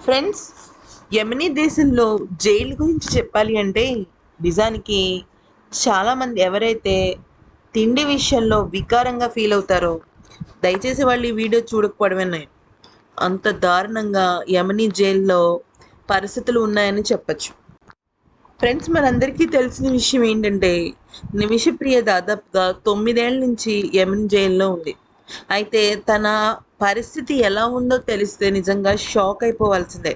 Friends యమని దేశంలో jail గురించి చెప్పాలి అంటే నిజానికి చాలామంది ఎవరైతే తిండి విషయంలో వికారంగా ఫీల్ అవుతారో దయచేసి వాళ్ళు ఈ వీడియో చూడకపోవడమే. అంత దారుణంగా యమని జైల్లో పరిస్థితులు ఉన్నాయని చెప్పచ్చు. ఫ్రెండ్స్ మనందరికీ తెలిసిన విషయం ఏంటంటే నిమిషప్రియ దాదాపుగా తొమ్మిదేళ్ళ నుంచి యమని జైల్లో ఉంది. అయితే తన పరిస్థితి ఎలా ఉందో తెలిస్తే నిజంగా షాక్ అయిపోవాల్సిందే.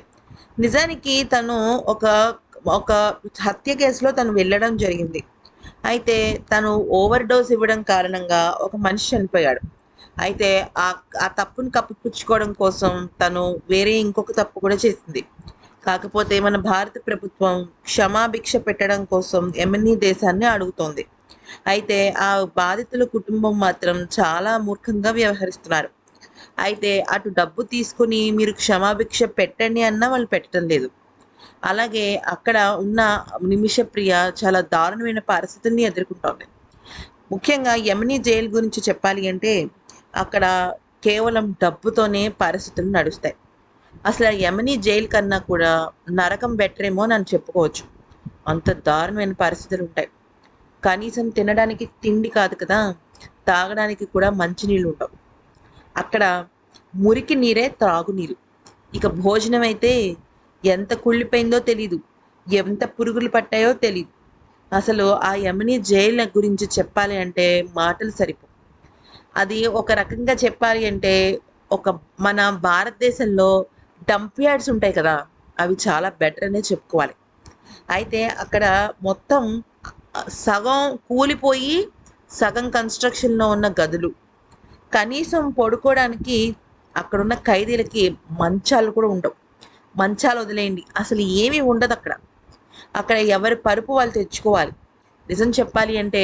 నిజానికి తను ఒక ఒక హత్య కేసులో తను వెళ్ళడం జరిగింది. అయితే తను ఓవర్ డోస్ ఇవ్వడం కారణంగా ఒక మనిషి చనిపోయాడు. అయితే ఆ ఆ తప్పును కప్పిపుచ్చుకోవడం కోసం తను వేరే ఇంకొక తప్పు కూడా చేసింది. కాకపోతే మన భారత ప్రభుత్వం క్షమాభిక్ష పెట్టడం కోసం ఎమ్ఎన్ఈ దేశాన్ని అడుగుతోంది. అయితే ఆ బాధితుల కుటుంబం మాత్రం చాలా మూర్ఖంగా వ్యవహరిస్తున్నారు. అయితే అటు డబ్బు తీసుకుని మీరు క్షమాభిక్ష పెట్టండి అన్నా వాళ్ళు పెట్టడం లేదు. అలాగే అక్కడ ఉన్న నిమిషప్రియ చాలా దారుణమైన పరిస్థితుల్ని ఎదుర్కొంటోంది. ముఖ్యంగా యమిని జైలు గురించి చెప్పాలి అంటే అక్కడ కేవలం డబ్బుతోనే పరిస్థితులు నడుస్తాయి. అసలు ఆ జైలు కన్నా కూడా నరకం బెటర్ ఏమో అని చెప్పుకోవచ్చు. అంత దారుణమైన పరిస్థితులు ఉంటాయి. కనీసం తినడానికి తిండి కాదు కదా తాగడానికి కూడా మంచినీళ్ళు ఉండవు. అక్కడ మురికి నీరే త్రాగునీరు. ఇక భోజనం అయితే ఎంత కుళ్ళిపోయిందో తెలీదు. ఎంత పురుగులు పట్టాయో తెలీదు. అసలు ఆ యమిని జైల గురించి చెప్పాలి అంటే మాటలు సరిపో. అది ఒక రకంగా చెప్పాలి అంటే ఒక మన భారతదేశంలో డంప్ యార్డ్స్ ఉంటాయి కదా అవి చాలా బెటర్ అనే చెప్పుకోవాలి. అయితే అక్కడ మొత్తం సగం కూలిపోయి సగం కన్స్ట్రక్షన్లో ఉన్న గదులు. కనీసం పడుకోవడానికి అక్కడున్న ఖైదీలకి మంచాలు కూడా ఉండవు. మంచాలు వదిలేయండి. అసలు ఏమీ ఉండదు అక్కడ. అక్కడ ఎవరి పరుపు వాళ్ళు తెచ్చుకోవాలి. నిజం చెప్పాలి అంటే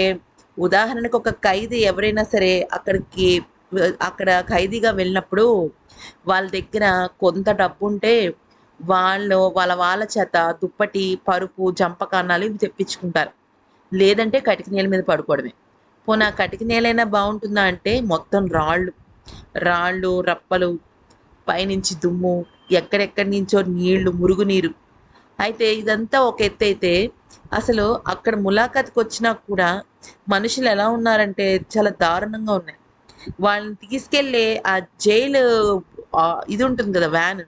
ఉదాహరణకు ఒక ఖైదీ ఎవరైనా సరే అక్కడికి అక్కడ ఖైదీగా వెళ్ళినప్పుడు వాళ్ళ దగ్గర కొంత డబ్బు ఉంటే వాళ్ళు వాళ్ళ వాళ్ళ చేత దుప్పటి పరుపు జంపకాన్నాలు ఇవి తెప్పించుకుంటారు. లేదంటే కటిక నేల మీద పడుకోవడమే. పోనా ఆ కటిక నేలైనా బాగుంటుందా అంటే మొత్తం రాళ్ళు రాళ్ళు రప్పలు పైనుంచి దుమ్ము ఎక్కడెక్కడి నుంచో నీళ్ళు మురుగునీరు. అయితే ఇదంతా ఒక ఎత్తు అయితే అసలు అక్కడ ములాఖాత్కి వచ్చినా కూడా మనుషులు ఎలా ఉన్నారంటే చాలా దారుణంగా ఉన్నాయి. వాళ్ళని తీసుకెళ్ళే ఆ జైలు ఇది ఉంటుంది కదా వ్యాన్.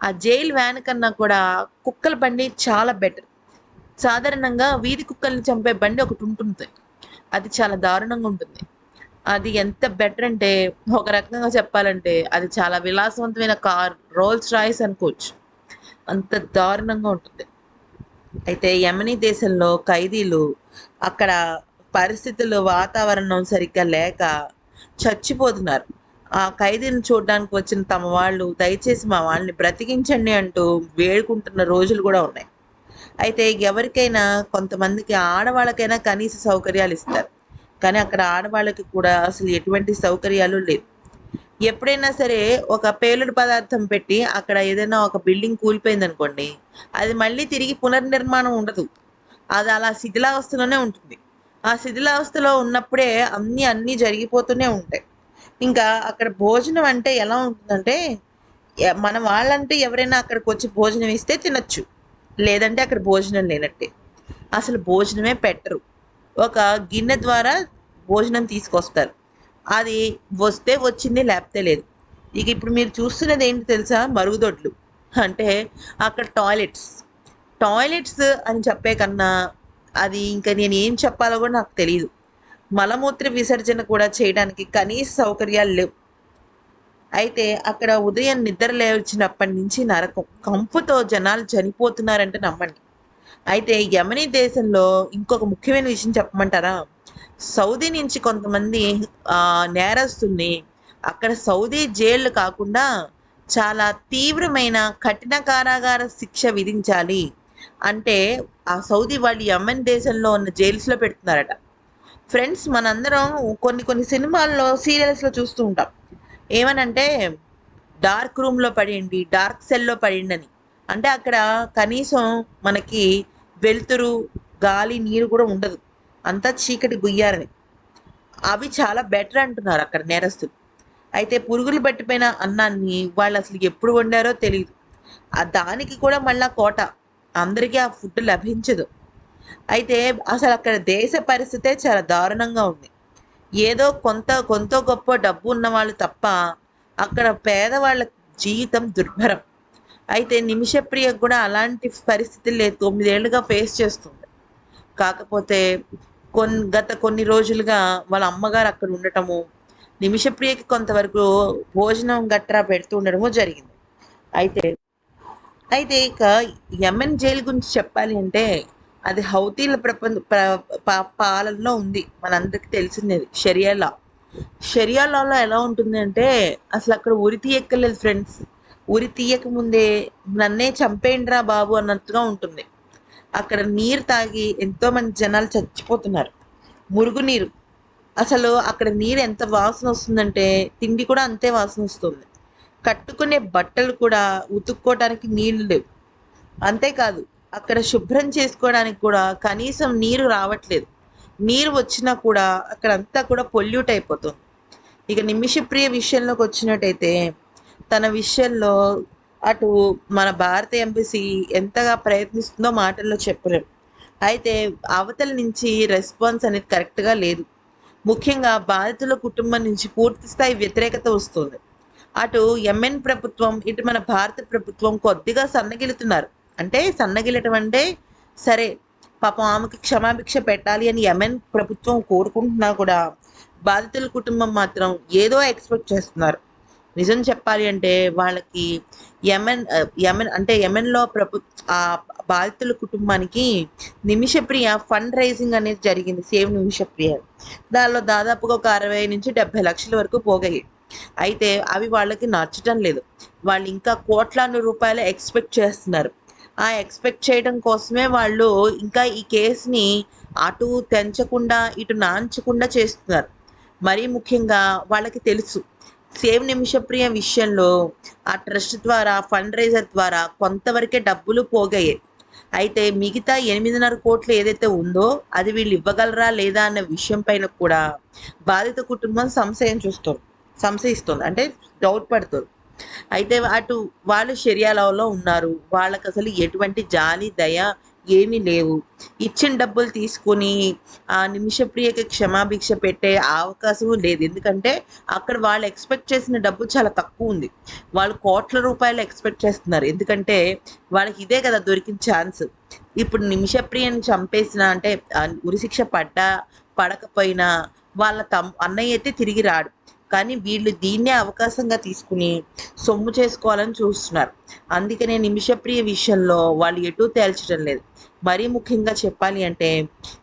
ఆ జైలు వ్యాన్ కన్నా కూడా కుక్కల బండి చాలా బెటర్. సాధారణంగా వీధి కుక్కల్ని చంపే బండి ఒకటి ఉంటుంది అది చాలా దారుణంగా ఉంటుంది. అది ఎంత బెటర్ అంటే ఒక రకంగా చెప్పాలంటే అది చాలా విలాసవంతమైన కార్ రోల్స్ రాయిస్ అనుకోవచ్చు. అంత దారుణంగా ఉంటుంది. అయితే యమని దేశంలో ఖైదీలు అక్కడ పరిస్థితులు వాతావరణం సరిగ్గా లేక చచ్చిపోతున్నారు. ఆ ఖైదీని చూడడానికి వచ్చిన తమ వాళ్ళు దయచేసి మా వాళ్ళని బ్రతికించండి అంటూ వేడుకుంటున్న రోజులు కూడా ఉన్నాయి. అయితే ఎవరికైనా కొంతమందికి ఆడవాళ్ళకైనా కనీస సౌకర్యాలు ఇస్తారు. కానీ అక్కడ ఆడవాళ్ళకి కూడా అసలు ఎటువంటి సౌకర్యాలు లేవు. ఎప్పుడైనా సరే ఒక పేలుడు పదార్థం పెట్టి అక్కడ ఏదైనా ఒక బిల్డింగ్ కూలిపోయింది అనుకోండి అది మళ్ళీ తిరిగి పునర్నిర్మాణం ఉండదు. అది అలా శిథిలావస్థలోనే ఉంటుంది. ఆ శిథిలావస్థలో ఉన్నప్పుడే అన్నీ అన్నీ జరిగిపోతూనే ఉంటాయి. ఇంకా అక్కడ భోజనం అంటే ఎలా ఉంటుందంటే మన వాళ్ళంటే ఎవరైనా అక్కడికి వచ్చి భోజనం ఇస్తే తినచ్చు. లేదంటే అక్కడ భోజనం లేనట్టే. అసలు భోజనమే పెట్టరు. ఒక గిన్నె ద్వారా భోజనం తీసుకొస్తారు. అది వస్తే వచ్చింది లేకపోతే లేదు. ఇక ఇప్పుడు మీరు చూస్తున్నది ఏంటి తెలుసా? మరుగుదొడ్లు. అంటే అక్కడ టాయిలెట్స్. టాయిలెట్స్ అని చెప్పే కన్నా అది ఇంకా నేను ఏం చెప్పాలో కూడా నాకు తెలియదు మలమూత్ర విసర్జన కూడా చేయడానికి కనీస సౌకర్యాలు లేవు. అయితే అక్కడ ఉదయం నిద్ర లేచినప్పటి నుంచి నరకం. కంపుతో జనాలు చనిపోతున్నారంటే నమ్మండి. అయితే యమని దేశంలో ఇంకొక ముఖ్యమైన విషయం చెప్పమంటారా? సౌదీ నుంచి కొంతమంది నేరస్తుల్ని అక్కడ సౌదీ జైళ్ళు కాకుండా చాలా తీవ్రమైన కఠిన కారాగార శిక్ష విధించాలి అంటే ఆ సౌదీ వాళ్ళు యమన్ దేశంలో ఉన్న జైల్స్లో పెడుతున్నారట. ఫ్రెండ్స్ మనందరం కొన్ని కొన్ని సినిమాల్లో సీరియల్స్లో చూస్తూ ఉంటాం. ఏమనంటే డార్క్ రూమ్లో పడింది డార్క్ సెల్లో పడిండని అంటే అక్కడ కనీసం మనకి వెలుతురు గాలి నీరు కూడా ఉండదు. అంతా చీకటి గుయ్యారని అవి చాలా బెటర్ అంటున్నారు అక్కడ నేరస్తులు. అయితే పురుగులు పట్టిపోయిన అన్నాన్ని వాళ్ళు అసలు ఎప్పుడు వండారో తెలియదు ఆ దానికి కూడా మళ్ళా కోట. అందరికీ ఆ ఫుడ్ లభించదు. అయితే అసలు అక్కడ దేశ పరిస్థితే చాలా దారుణంగా ఉంది. ఏదో కొంత కొంత గొప్ప డబ్బు ఉన్న వాళ్ళు తప్ప అక్కడ పేదవాళ్ళ జీవితం దుర్భరం. అయితే నిమిషప్రియకు కూడా అలాంటి పరిస్థితులు లేదు. తొమ్మిదేళ్ళుగా ఫేస్ చేస్తుంది. కాకపోతే కొన్ గత కొన్ని రోజులుగా వాళ్ళ అమ్మగారు అక్కడ ఉండటము నిమిషప్రియకి కొంతవరకు భోజనం గట్రా పెడుతూ ఉండడము జరిగింది. అయితే అయితే ఇక యమన్ జైలు గురించి చెప్పాలి అంటే అది హౌతీల ప్రపంచ పాలనలో ఉంది. మనందరికి తెలిసింది షరియాలా షరియాలాలో ఎలా ఉంటుంది అంటే అసలు అక్కడ ఉరి తీయక్కర్లేదు ఫ్రెండ్స్. ఉరి తీయక ముందే నన్నే చంపేయండిరా బాబు అన్నట్టుగా ఉంటుంది. అక్కడ నీరు తాగి ఎంతో మంది జనాలు చచ్చిపోతున్నారు. మురుగునీరు అసలు అక్కడ నీరు ఎంత వాసన వస్తుందంటే తిండి కూడా అంతే వాసన వస్తుంది. కట్టుకునే బట్టలు కూడా ఉతుక్కోవడానికి నీళ్ళు లేవు. అంతేకాదు అక్కడ శుభ్రం చేసుకోవడానికి కూడా కనీసం నీరు రావట్లేదు. నీరు వచ్చినా కూడా అక్కడ అంతా కూడా పొల్యూట్ అయిపోతుంది. ఇక నిమిషప్రియ విషయంలోకి వచ్చినట్టయితే తన విషయంలో అటు మన భారత ఎంబసీ ఎంతగా ప్రయత్నిస్తుందో మాటల్లో చెప్పలేం. అయితే అవతల నుంచి రెస్పాన్స్ అనేది కరెక్ట్గా లేదు. ముఖ్యంగా బాధితుల కుటుంబం నుంచి పూర్తి స్థాయి వ్యతిరేకత వస్తుంది. అటు ఎంఎన్ ప్రభుత్వం ఇటు మన భారత ప్రభుత్వం కొద్దిగా సన్నగిలుతున్నారు అంటే సన్నగిలటం అంటే సరే పాపం ఆమెకి క్షమాభిక్ష పెట్టాలి అని ఎంఎన్ ప్రభుత్వం కోరుకుంటున్నా కూడా బాధితుల కుటుంబం మాత్రం ఏదో ఎక్స్పెక్ట్ చేస్తున్నారు. నిజం చెప్పాలి అంటే వాళ్ళకి యమన్ యమెన్ అంటే యమెన్లో ప్రభు ఆ బాధితుల కుటుంబానికి నిమిషప్రియ ఫండ్ రైజింగ్ అనేది జరిగింది సేవ్ నిమిషప్రియ. దానిలో దాదాపుగా ఒక అరవై నుంచి డెబ్బై లక్షల వరకు పోగాయి. అయితే అవి వాళ్ళకి నచ్చటం లేదు. వాళ్ళు ఇంకా కోట్లాను రూపాయలు ఎక్స్పెక్ట్ చేస్తున్నారు. ఆ ఎక్స్పెక్ట్ చేయడం కోసమే వాళ్ళు ఇంకా ఈ కేసుని అటు తెంచకుండా ఇటు నాంచకుండా చేస్తున్నారు. మరీ ముఖ్యంగా వాళ్ళకి తెలుసు. సేవ్ నిమిషప్రియ విషయంలో ఆ ట్రస్ట్ ద్వారా ఫండ్ రైజర్ ద్వారా కొంతవరకే డబ్బులు పోగయ్యాయి అయితే మిగతా ఎనిమిదిన్నర కోట్లు ఏదైతే ఉందో అది వీళ్ళు ఇవ్వగలరా లేదా అన్న విషయం పైన కూడా బాధిత కుటుంబం సంశయం చూస్తుంది సంశయిస్తుంది. అంటే డౌట్ పడుతుంది. అయితే అటు వాళ్ళు షరియాలలో ఉన్నారు. వాళ్ళకి అసలు ఎటువంటి జాలి దయ ఏమీ లేవు. ఇచ్చిన డబ్బులు తీసుకొని ఆ నిమిషప్రియకి క్షమాభిక్ష పెట్టే అవకాశం లేదు. ఎందుకంటే అక్కడ వాళ్ళు ఎక్స్పెక్ట్ చేసిన డబ్బు చాలా తక్కువ ఉంది. వాళ్ళు కోట్ల రూపాయలు ఎక్స్పెక్ట్ చేస్తున్నారు. ఎందుకంటే వాళ్ళకి ఇదే కదా దొరికిన ఛాన్స్. ఇప్పుడు నిమిషప్రియని చంపేసిన అంటే ఉరిశిక్ష పడ్డా పడకపోయినా వాళ్ళ తమ్ అన్నయ్య అయితే తిరిగి రాడు. కానీ వీళ్ళు దీన్నే అవకాశంగా తీసుకుని సొమ్ము చేసుకోవాలని చూస్తున్నారు. అందుకనే నిమిషప్రియ విషయంలో వాళ్ళు ఎటూ తేల్చడం లేదు. మరీ ముఖ్యంగా చెప్పాలి అంటే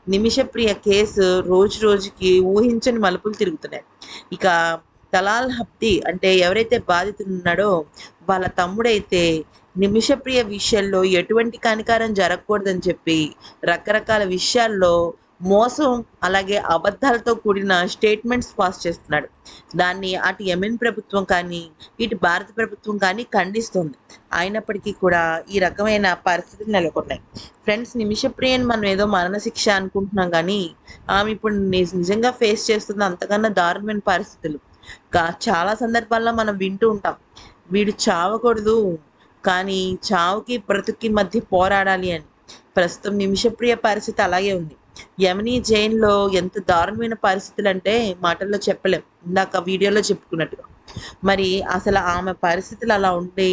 నిమిషప్రియ కేసు రోజు రోజుకి ఊహించని మలుపులు తిరుగుతున్నాయి. ఇక తలాల్ హబ్ది అంటే ఎవరైతే బాధితున్నాడో వాళ్ళ తమ్ముడైతే నిమిషప్రియ విషయంలో ఎటువంటి కనికారం జరగకూడదని చెప్పి రకరకాల విషయాల్లో మోసం అలాగే అబద్ధాలతో కూడిన స్టేట్మెంట్స్ పాస్ చేస్తున్నాడు. దాన్ని అటు యెమెన్ ప్రభుత్వం కానీ ఇటు భారత ప్రభుత్వం కానీ ఖండిస్తుంది. అయినప్పటికీ కూడా ఈ రకమైన పరిస్థితులు నెలకొన్నాయి. ఫ్రెండ్స్ నిమిషప్రియన్ మనం ఏదో మరణశిక్ష అనుకుంటున్నాం కానీ ఆమె ఇప్పుడు నిజంగా ఫేస్ చేస్తున్న అంతకన్నా దారుణమైన పరిస్థితులు. చాలా సందర్భాల్లో మనం వింటూ ఉంటాం. వీడు చావకూడదు కానీ చావుకి బ్రతుకి మధ్య పోరాడాలి అని. ప్రస్తుతం నిమిషప్రియ పరిస్థితి అలాగే ఉంది. యమనీ జైన్లో ఎంత దారుణమైన పరిస్థితులు అంటే మాటల్లో చెప్పలేం. ఇందాక వీడియోలో చెప్పుకున్నట్టుగా. మరి అసలు ఆమె పరిస్థితులు అలా ఉండి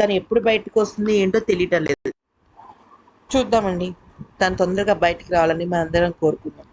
తను ఎప్పుడు బయటకు వస్తుంది ఏంటో తెలియటం లేదు. చూద్దామండి. తను తొందరగా బయటికి రావాలని మనందరం కోరుకుందాం.